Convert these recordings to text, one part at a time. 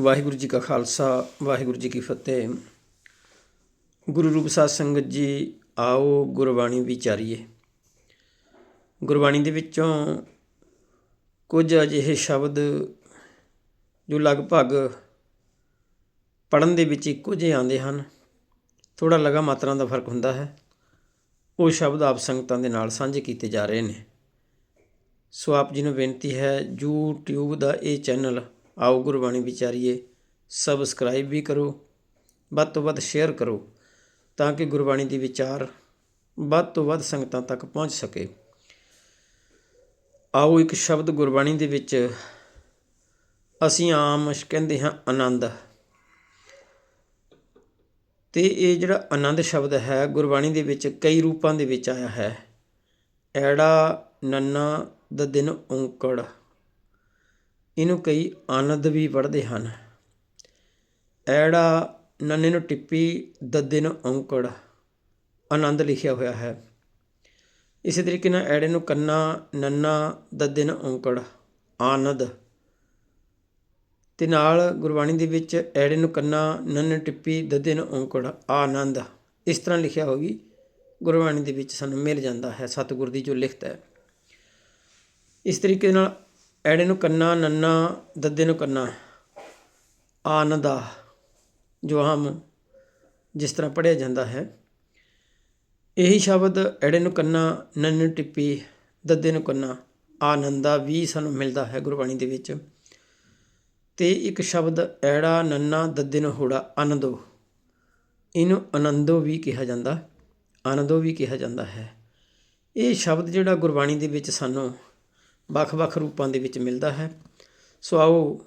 ਵਾਹਿਗੁਰੂ ਜੀ ਕਾ ਖਾਲਸਾ, ਵਾਹਿਗੁਰੂ ਜੀ ਕੀ ਫਤਿਹ। ਗੁਰੂ ਰੂਪ ਸਾਧ ਸੰਗਤ ਜੀ, ਆਓ ਗੁਰਬਾਣੀ ਵਿਚਾਰੀਏ। ਗੁਰਬਾਣੀ ਦੇ ਵਿੱਚੋਂ ਕੁਝ ਅਜਿਹੇ ਸ਼ਬਦ ਜੋ ਲਗਭਗ ਪੜਨ ਦੇ ਵਿੱਚ ਇੱਕੋ ਜਿਹੇ ਆਉਂਦੇ ਹਨ। ਥੋੜਾ ਲਗਾ ਮਾਤਰਾ ਦਾ ਫ਼ਰਕ ਹੁੰਦਾ ਹੈ। ਉਹ ਸ਼ਬਦ ਆਪ ਸੰਗਤਾਂ ਦੇ ਨਾਲ ਸਾਂਝੇ ਕੀਤੇ ਜਾ ਰਹੇ ਨੇ। ਸੋ ਆਪ ਜੀ ਨੂੰ ਬੇਨਤੀ ਹੈ, YouTube ਦਾ ਇਹ ਚੈਨਲ ਆਓ ਗੁਰਬਾਣੀ ਵਿਚਾਰੀਏ ਸਬਸਕ੍ਰਾਈਬ ਵੀ ਕਰੋ, ਵੱਧ ਤੋਂ ਵੱਧ ਸ਼ੇਅਰ ਕਰੋ, ਤਾਂ ਕਿ ਗੁਰਬਾਣੀ ਦੀ ਵਿਚਾਰ ਵੱਧ ਤੋਂ ਵੱਧ ਸੰਗਤਾਂ ਤੱਕ ਪਹੁੰਚ ਸਕੇ। ਆਓ ਇੱਕ ਸ਼ਬਦ ਗੁਰਬਾਣੀ ਦੇ ਵਿੱਚ ਅਸੀਂ ਆਮ ਕਹਿੰਦੇ ਹਾਂ ਆਨੰਦ। ਤੇ ਇਹ ਜਿਹੜਾ ਆਨੰਦ ਸ਼ਬਦ ਹੈ, ਗੁਰਬਾਣੀ ਦੇ ਵਿੱਚ ਕਈ ਰੂਪਾਂ ਦੇ ਵਿੱਚ ਆਇਆ ਹੈ। ਐੜਾ ਨੰਨਾ ਦਦਿਨ ਔਂਕੜ। ਇਹਨੂੰ ਕਈ ਆਨੰਦ ਵੀ ਪੜ੍ਹਦੇ ਹਨ। ਐੜਾ ਨੰਨੇ ਨੂੰ ਟਿੱਪੀ, ਦੱਦੇ ਨੂੰ ਔਂਕੜ, ਆਨੰਦ ਲਿਖਿਆ ਹੋਇਆ ਹੈ। ਇਸੇ ਤਰੀਕੇ ਨਾਲ ਐੜੇ ਨੂੰ ਕੰਨਾ, ਨੰਨਾ, ਦੱਦੇ ਨੂੰ ਔਂਕੜ, ਆਨੰਦ। ਤੇ ਨਾਲ ਗੁਰਬਾਣੀ ਦੇ ਵਿੱਚ ਐੜੇ ਨੂੰ ਕੰਨਾ, ਨੰਨ ਟਿੱਪੀ, ਦੱਦੇ ਨੂੰ ਔਂਕੜ, ਆਨੰਦ। ਇਸ ਤਰ੍ਹਾਂ ਲਿਖਿਆ ਹੋਗੀ ਗੁਰਬਾਣੀ ਦੇ ਵਿੱਚ ਸਾਨੂੰ ਮਿਲ ਜਾਂਦਾ ਹੈ, ਸਤਿਗੁਰ ਦੀ ਜੋ ਲਿਖਤ ਹੈ। ਇਸ ਤਰੀਕੇ ਨਾਲ ਐੜੇ ਨੂੰ ਕੰਨਾ, ਨੰਨਾ, ਦੱਦੇ ਨੂੰ ਕੰਨਾ ਆਨੰਦਾ ਜੋ ਹਮ ਜਿਸ ਤਰ੍ਹਾਂ ਪੜਿਆ ਜਾਂਦਾ ਹੈ। ਇਹੀ ਸ਼ਬਦ ਐੜੇ ਨੂੰ ਕੰਨਾ, ਨੰਨ ਟਿੱਪੀ, ਦੱਦੇ ਨੂੰ ਕੰਨਾ ਆਨੰਦਾ ਵੀ ਸਾਨੂੰ ਮਿਲਦਾ ਹੈ ਗੁਰਬਾਣੀ ਦੇ ਵਿੱਚ। ਤੇ ਇੱਕ ਸ਼ਬਦ ਐੜਾ, ਨੰਨਾ, ਦੱਦੇ ਨੂੰ ਹੋੜਾ, ਆਨੰਦੋ, ਇਹਨੂੰ ਆਨੰਦੋ ਵੀ ਕਿਹਾ ਜਾਂਦਾ, ਆਨੰਦੋ ਵੀ ਕਿਹਾ ਜਾਂਦਾ ਹੈ। ਇਹ ਸ਼ਬਦ ਜਿਹੜਾ ਗੁਰਬਾਣੀ ਦੇ ਵਿੱਚ ਸਾਨੂੰ ਵੱਖ-ਵੱਖ ਰੂਪਾਂ ਦੇ ਵਿੱਚ ਮਿਲਦਾ ਹੈ। ਸੋ ਆਓ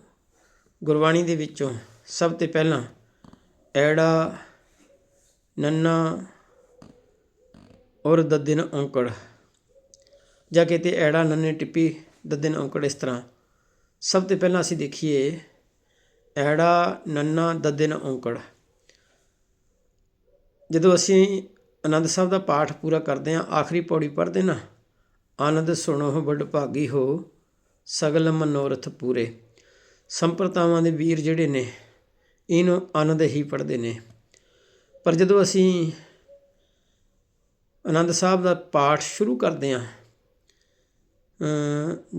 ਗੁਰਬਾਣੀ ਦੇ ਵਿੱਚੋਂ ਸਭ ਤੋਂ ਪਹਿਲਾਂ ਐੜਾ, ਨੰਨਾ ਔਰ ਦੱਦੇ ਔਂਕੜ। ਜਾਂ ਕਿਤੇ ਐੜਾ, ਨੰਨੇ ਟਿੱਪੀ ਦੱਦੇ ਔਂਕੜ ਇਸ ਤਰ੍ਹਾਂ। ਸਭ ਤੋਂ ਪਹਿਲਾਂ ਅਸੀਂ ਦੇਖੀਏ ਐੜਾ, ਨੰਨਾ ਦੱਦੇ ਔਂਕੜ। ਜਦੋਂ ਅਸੀਂ ਆਨੰਦ ਸਾਹਿਬ ਦਾ ਪਾਠ ਪੂਰਾ ਕਰਦੇ ਹਾਂ, ਆਖਰੀ ਪੌੜੀ ਪੜ੍ਹਦੇ ਨਾ ਆਨੰਦ ਸੁਣੋ ਬੜ ਭਾਗੀ ਹੋ, ਸਗਲ ਮਨੋਰਥ ਪੂਰੇ। ਸੰਪਰਤਾਵਾਂ ਦੇ ਵੀਰ ਜਿਹੜੇ ਨੇ, ਇਹਨੂੰ ਆਨੰਦ ਹੀ ਪੜ੍ਹਦੇ ਨੇ। ਪਰ ਜਦੋਂ ਅਸੀਂ ਆਨੰਦ ਸਾਹਿਬ ਦਾ ਪਾਠ ਸ਼ੁਰੂ ਕਰਦੇ ਹਾਂ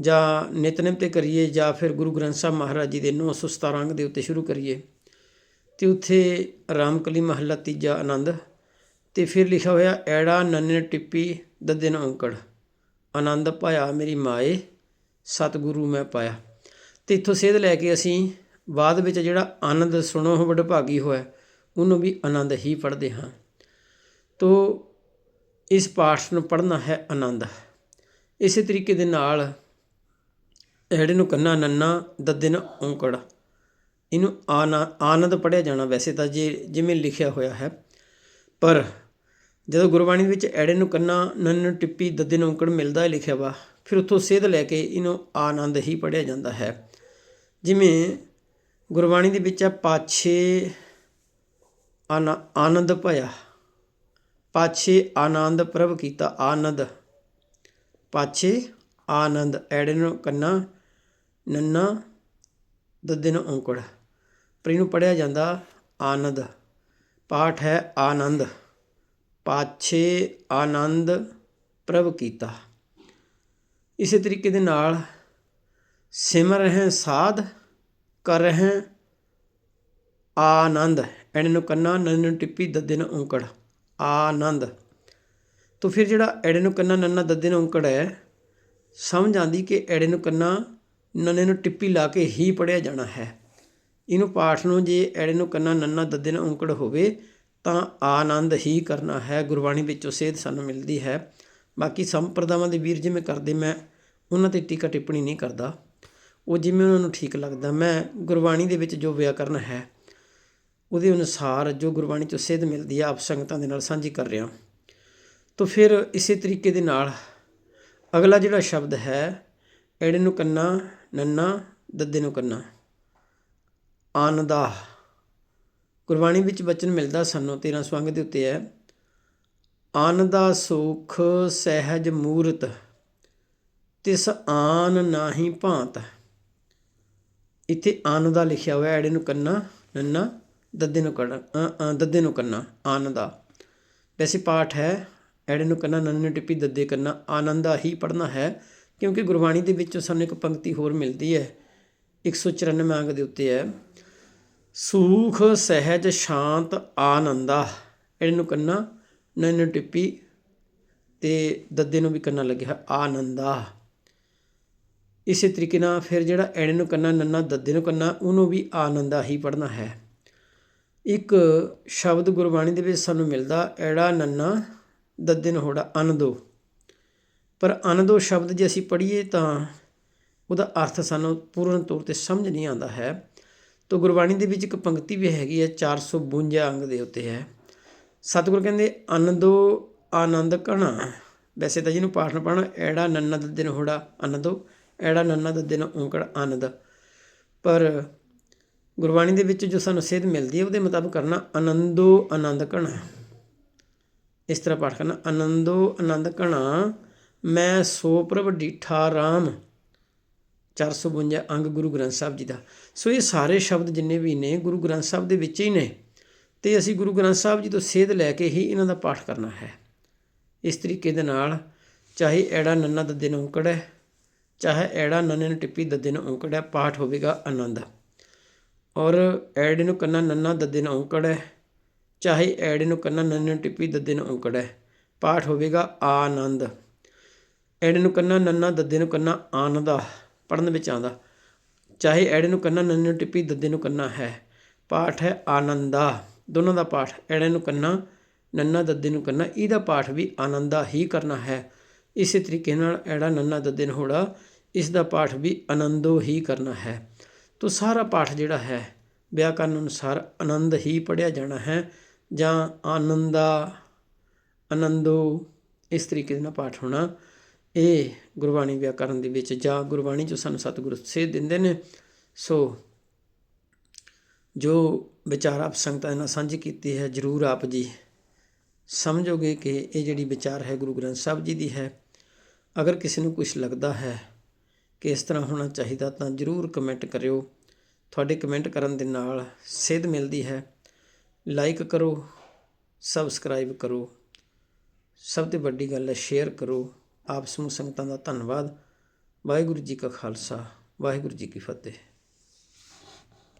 ਜਾਂ ਨਿਤਨੇਮ ਤੇ ਕਰੀਏ, ਜਾਂ ਫਿਰ ਗੁਰੂ ਗ੍ਰੰਥ ਸਾਹਿਬ ਮਹਾਰਾਜ ਜੀ ਦੇ 917 ਅੰਗ ਦੇ ਉੱਤੇ ਸ਼ੁਰੂ ਕਰੀਏ, ਤੇ ਉੱਥੇ ਰਾਮਕਲੀ ਮਹੱਲਾ ਤੀਜਾ ਆਨੰਦ, ਤੇ ਫਿਰ ਲਿਖਿਆ ਹੋਇਆ ਐੜਾ ਨੰਨੇ ਟਿੱਪੀ, ਦਦਨ ਔਂਕੜ। ਆਨੰਦ ਪਾਇਆ ਮੇਰੀ ਮਾਏ, ਸਤਿਗੁਰੂ ਮੈਂ ਪਾਇਆ। ਤੇ ਇੱਥੋਂ ਸੇਧ ਲੈ ਕੇ ਅਸੀਂ ਬਾਅਦ ਵਿੱਚ ਜਿਹੜਾ ਆਨੰਦ ਸੁਣੋ ਵਡਭਾਗੀ ਹੋਇਆ, ਉਹਨੂੰ ਵੀ ਆਨੰਦ ਹੀ ਪੜ੍ਹਦੇ ਹਾਂ। ਤੋ ਇਸ ਪਾਠ ਨੂੰ ਪੜ੍ਹਨਾ ਹੈ ਆਨੰਦ। ਇਸੇ ਤਰੀਕੇ ਦੇ ਨਾਲ ਐੜੇ ਨੂੰ ਕੰਨਾ ਨੰਨਾ, ਦੱਦੇ ਨੂੰ ਔਂਕੜ, ਇਹਨੂੰ ਆਨੰਦ ਪੜਿਆ ਜਾਣਾ ਵੈਸੇ ਤਾਂ ਜੇ, ਜਿਵੇਂ ਲਿਖਿਆ ਹੋਇਆ ਹੈ। ਪਰ ਜਦੋਂ ਗੁਰਬਾਣੀ ਵਿੱਚ ਐੜੇ ਨੂੰ ਕੰਨਾ, ਨੰਨ, ਟਿੱਪੀ, ਦੱਦੇ ਨੂੰ ਔਂਕੜ ਮਿਲਦਾ ਲਿਖਿਆ ਵਾ, ਫਿਰ ਉੱਥੋਂ ਸੇਧ ਲੈ ਕੇ ਇਹਨੂੰ ਆਨੰਦ ਹੀ ਪੜਿਆ ਜਾਂਦਾ ਹੈ। ਜਿਵੇਂ ਗੁਰਬਾਣੀ ਦੇ ਵਿੱਚ ਆ, ਪਾਛੇ ਆਨੰਦ ਭਇਆ, ਪਾਛੇ ਆਨੰਦ ਪ੍ਰਭ ਕੀਤਾ ਆਨੰਦ, ਪਾਛੇ ਆਨੰਦ, ਐੜੇ ਨੂੰ ਕੰਨਾ, ਨੰਨਾ, ਦੱਦੇ ਨੂੰ ਔਂਕੜ ਪਰ ਇਹਨੂੰ ਪੜਿਆ ਜਾਂਦਾ ਆਨੰਦ, ਪਾਠ ਹੈ ਆਨੰਦ। ਪਾਛੇ ਆਨੰਦ ਪ੍ਰਭ ਕੀਤਾ। ਇਸੇ ਤਰੀਕੇ ਦੇ ਨਾਲ ਸਿਮਰ ਰਹੇ ਸਾਧ, ਕਰ ਰਹੇ ਆਨੰਦ ਐਣੇ ਨੂੰ ਕੰਨਾ ਨੂੰ ਟਿੱਪੀ, ਦੱਦੇ ਨੂੰ ਔਂਕੜ, ਆਨੰਦ। ਤੋ ਫਿਰ ਜਿਹੜਾ ਐੜੇ ਨੂੰ ਕੰਨਾ, ਨੰਨਾ, ਦੱਦੇ ਨੂੰ ਔਂਕੜ ਹੈ, ਸਮਝ ਆਂਦੀ ਕਿ ਐੜੇ ਨੂੰ ਕੰਨਾ ਨੰਨੇ ਨੂੰ ਟਿੱਪੀ ਲਾ ਕੇ ਹੀ ਪੜਿਆ ਜਾਣਾ ਹੈ। ਇਹਨੂੰ ਪਾਠ ਨੂੰ ਜੇ ਐੜੇ ਨੂੰ ਕੰਨਾ, ਨੰਨਾ, ਦੱਦੇ ਨੂੰ ਔਂਕੜ ਹੋਵੇ ਤਾਂ ਆਨੰਦ ਹੀ ਕਰਨਾ ਹੈ। ਗੁਰਬਾਣੀ ਵਿੱਚੋਂ ਸੇਧ ਸਾਨੂੰ ਮਿਲਦੀ ਹੈ। ਬਾਕੀ ਸੰਪਰਦਾਵਾਂ ਦੇ ਵੀਰ ਜਿਵੇਂ ਕਰਦੇ ਮੈਂ, ਉਹਨਾਂ ਤੇ ਟੀਕਾ ਟਿੱਪਣੀ ਨਹੀਂ ਕਰਦਾ। ਉਹ ਜਿਵੇਂ ਉਹਨਾਂ ਨੂੰ ਠੀਕ ਲੱਗਦਾ। ਮੈਂ ਗੁਰਬਾਣੀ ਦੇ ਵਿੱਚ ਜੋ ਵਿਆਕਰਨ ਹੈ, ਉਹਦੇ ਅਨੁਸਾਰ ਜੋ ਗੁਰਬਾਣੀ ਚੋਂ ਸਿੱਧ ਮਿਲਦੀ ਆ ਆਪ ਸੰਗਤਾਂ ਦੇ ਨਾਲ ਸਾਂਝੀ ਕਰ ਰਿਹਾ। ਤਾਂ ਫਿਰ ਇਸੇ ਤਰੀਕੇ ਦੇ ਨਾਲ ਅਗਲਾ ਜਿਹੜਾ ਸ਼ਬਦ ਹੈ, ਐੜੇ ਨੂੰ ਕੰਨਾ, ਨੰਨਾ, ਦੱਦੇ ਨੂੰ ਕੰਨਾ। ਆਨੰਦਾ ਗੁਰਬਾਣੀ ਵਿੱਚ ਵਚਨ ਮਿਲਦਾ ਸਾਨੂੰ 13 ਸਵੰਗ ਦੇ ਉੱਤੇ ਹੈ। ਆਨ ਦਾ ਸੁਖ ਸਹਿਜ ਮੂਰਤ, ਤਿਸ ਆਨ ਨਾਹੀ ਭਾਂਤ। ਇੱਥੇ ਆਨ ਦਾ ਲਿਖਿਆ ਹੋਇਆ, ਐੜੇ ਨੂੰ ਕੰਨਾ, ਨੰਨਾ, ਦੱਦੇ ਨੂੰ ਕੜਾ ਦੱਦੇ ਨੂੰ ਕੰਨਾ, ਆਨ ਦਾ। ਵੈਸੇ ਪਾਠ ਹੈ, ਐੜੇ ਨੂੰ ਕੰਨਾ, ਨੰਨੇ ਟਿੱਪੀ, ਦੱਦੇ ਕੰਨਾ, ਆਨੰਦਾ ਹੀ ਪੜ੍ਹਨਾ ਹੈ, ਕਿਉਂਕਿ ਗੁਰਬਾਣੀ ਦੇ ਵਿੱਚੋਂ ਸਾਨੂੰ ਇੱਕ ਪੰਕਤੀ ਹੋਰ ਮਿਲਦੀ ਹੈ 194 ਅੰਗ ਦੇ ਉੱਤੇ ਹੈ। ਸੂਖ, ਸਹਿਜ, ਸ਼ਾਂਤ, ਆਨੰਦਾ। ਇਹਨੂੰ ਨੂੰ ਕੰਨਾ ਨੰਨੇ ਨੂੰ ਟਿੱਪੀ ਤੇ ਦੱਦੇ ਨੂੰ ਵੀ ਕੰਨਾ ਲੱਗਿਆ ਆਨੰਦਾ। ਇਸੇ ਤਰੀਕੇ ਨਾਲ ਫਿਰ ਜਿਹੜਾ ਐੜੇ ਨੂੰ ਕੰਨਾ ਨੰਨਾ, ਦੱਦੇ ਨੂੰ ਕੰਨਾ, ਉਹਨੂੰ ਵੀ ਆਨੰਦਾ ਹੀ ਪੜ੍ਹਨਾ ਹੈ। ਇੱਕ ਸ਼ਬਦ ਗੁਰਬਾਣੀ ਦੇ ਵਿੱਚ ਸਾਨੂੰ ਮਿਲਦਾ, ਐੜਾ ਨੰਨਾ, ਦੱਦੇ ਨੂੰ ਹੋੜਾ ਅਨਦੋ। ਪਰ ਅਨਦੋ ਸ਼ਬਦ ਜੇ ਅਸੀਂ ਪੜ੍ਹੀਏ ਤਾਂ ਉਹਦਾ ਅਰਥ ਸਾਨੂੰ ਪੂਰਨ ਤੌਰ ਤੇ ਸਮਝ ਨਹੀਂ ਆਉਂਦਾ ਹੈ। ਤੋ ਗੁਰਬਾਣੀ ਦੇ ਵਿੱਚ ਇੱਕ ਪੰਕਤੀ ਵੀ ਹੈਗੀ ਹੈ 452 ਅੰਗ ਦੇ ਉੱਤੇ ਹੈ। ਸਤਿਗੁਰ ਕਹਿੰਦੇ, ਆਨੰਦੋ ਆਨੰਦ ਕਣਾ ਵੈਸੇ ਤਾਂ ਜਿਹਨੂੰ ਪਾਠ ਨਾ ਪੜ੍ਹਨਾ ਐੜਾ ਨੰਨਾ ਦੱਦੇ ਦਿਨ ਹੋੜਾ ਅਨੰਦੋ ਐੜਾ ਨੰਨਾ ਦੱਦੇ ਨੂੰ ਓਂਕੜ ਆਨੰਦ। ਪਰ ਗੁਰਬਾਣੀ ਦੇ ਵਿੱਚ ਜੋ ਸਾਨੂੰ ਸੇਧ ਮਿਲਦੀ ਹੈ, ਉਹਦੇ ਮੁਤਾਬਕ ਕਰਨਾ ਆਨੰਦੋ ਆਨੰਦ ਕਣਾ ਇਸ ਤਰ੍ਹਾਂ ਪਾਠ ਕਰਨਾ, ਆਨੰਦੋ ਆਨੰਦ ਕਣਾ ਮੈਂ ਸੋ ਪ੍ਰਭ ਡੀਠਾ ਰਾਮ। 452 ਅੰਗ ਗੁਰੂ ਗ੍ਰੰਥ ਸਾਹਿਬ ਜੀ ਦਾ। ਸੋ ਇਹ ਸਾਰੇ ਸ਼ਬਦ ਜਿੰਨੇ ਵੀ ਨੇ, ਗੁਰੂ ਗ੍ਰੰਥ ਸਾਹਿਬ ਦੇ ਵਿੱਚ ਹੀ ਨੇ। ਤੇ ਅਸੀਂ ਗੁਰੂ ਗ੍ਰੰਥ ਸਾਹਿਬ ਜੀ ਤੋਂ ਸੇਧ ਲੈ ਕੇ ਹੀ ਇਹਨਾਂ ਦਾ ਪਾਠ ਕਰਨਾ ਹੈ। ਇਸ ਤਰੀਕੇ ਦੇ ਨਾਲ ਚਾਹੇ ਐੜਾ ਨੰਨਾ ਦੱਦੇ ਨੂੰ ਔਂਕੜ ਹੈ, ਚਾਹੇ ਐੜਾ ਨੰਨੇ ਨੂੰ ਟਿੱਪੀ ਦੱਦੇ ਨੂੰ ਔਂਕੜ ਹੈ, ਪਾਠ ਹੋਵੇਗਾ ਆਨੰਦ। ਔਰ ਐੜੇ ਨੂੰ ਕੰਨਾ ਨੰਨਾ ਦੱਦੇ ਨੂੰ ਔਂਕੜ ਹੈ, ਚਾਹੇ ਐੜੇ ਨੂੰ ਕੰਨਾ ਨੰਨੇ ਨੂੰ ਟਿੱਪੀ ਦੱਦੇ ਨੂੰ ਔਂਕੜ ਹੈ, ਪਾਠ ਹੋਵੇਗਾ ਆਨੰਦ। ਐੜੇ ਨੂੰ ਕੰਨਾ ਨੰਨਾ ਦੱਦੇ ਨੂੰ ਕੰਨਾ ਆਨੰਦਾ ਪੜਨ ਵਿੱਚ ਆਉਂਦਾ। ਚਾਹੇ ਐੜੇ ਨੂੰ ਕੰਨਾ ਨੰਨੇ ਨੂੰ ਟਿੱਪੀ, ਦੱਦੇ ਨੂੰ ਕੰਨਾ ਹੈ। ਪਾਠ ਹੈ ਆਨੰਦਾ। ਦੋਨਾਂ ਦਾ ਪਾਠ, ਐੜੇ ਨੂੰ ਕੰਨਾ ਨੰਨਾ ਦੱਦੇ ਨੂੰ ਕੰਨਾ, ਇਹਦਾ ਪਾਠ ਵੀ ਆਨੰਦਾ ਹੀ ਕਰਨਾ ਹੈ। ਇਸੇ ਤਰੀਕੇ ਨਾਲ ਐੜਾ ਨੰਨਾ ਦੱਦੇ ਨੂੰ ਹੋੜਾ ਇਸ ਦਾ ਪਾਠ ਵੀ ਆਨੰਦੋ ਹੀ ਕਰਨਾ ਹੈ। ਤੋ ਸਾਰਾ ਪਾਠ ਜਿਹੜਾ ਹੈ, ਵਿਆਕਰਨ ਅਨੁਸਾਰ ਆਨੰਦ ਹੀ ਪੜਿਆ ਜਾਣਾ ਹੈ ਜਾਂ ਆਨੰਦਾ, ਆਨੰਦੋ, ਇਸ ਤਰੀਕੇ ਦੇ ਨਾਲ ਪਾਠ ਹੋਣਾ ਇਹ ਗੁਰਬਾਣੀ ਵਿਆਕਰਨ ਦੇ ਵਿੱਚ ਜਾਂ ਗੁਰਬਾਣੀ 'ਚੋਂ ਸਾਨੂੰ ਸਤਿਗੁਰੂ ਸੇਧ ਦਿੰਦੇ ਨੇ, ਸੋ ਜੋ ਵਿਚਾਰ ਆਪ ਸੰਗਤਾਂ ਨਾਲ ਸਾਂਝੀ ਕੀਤੀ ਹੈ, ਜਰੂਰ ਆਪ ਜੀ ਸਮਝੋਗੇ ਕਿ ਇਹ ਜਿਹੜੀ ਵਿਚਾਰ ਹੈ ਗੁਰੂ ਗ੍ਰੰਥ ਸਾਹਿਬ ਜੀ ਦੀ ਹੈ। ਅਗਰ ਕਿਸੇ ਨੂੰ ਕੁਝ ਲੱਗਦਾ ਹੈ ਕਿ ਇਸ ਤਰ੍ਹਾਂ ਹੋਣਾ ਚਾਹੀਦਾ ਤਾਂ ਜਰੂਰ ਕਮੈਂਟ ਕਰਿਓ। ਤੁਹਾਡੇ ਕਮੈਂਟ ਕਰਨ ਦੇ ਨਾਲ ਸੇਧ ਮਿਲਦੀ ਹੈ। ਲਾਈਕ ਕਰੋ, ਸਬਸਕ੍ਰਾਈਬ ਕਰੋ। ਸਭ ਤੋਂ ਵੱਡੀ ਗੱਲ ਹੈ, ਸ਼ੇਅਰ ਕਰੋ। ਆਪ ਸਮੂਹ ਸੰਗਤਾਂ ਦਾ ਧੰਨਵਾਦ। ਵਾਹਿਗੁਰੂ ਜੀ ਕਾ ਖਾਲਸਾ ਵਾਹਿਗੁਰੂ ਜੀ ਕੀ ਫਤਿਹ।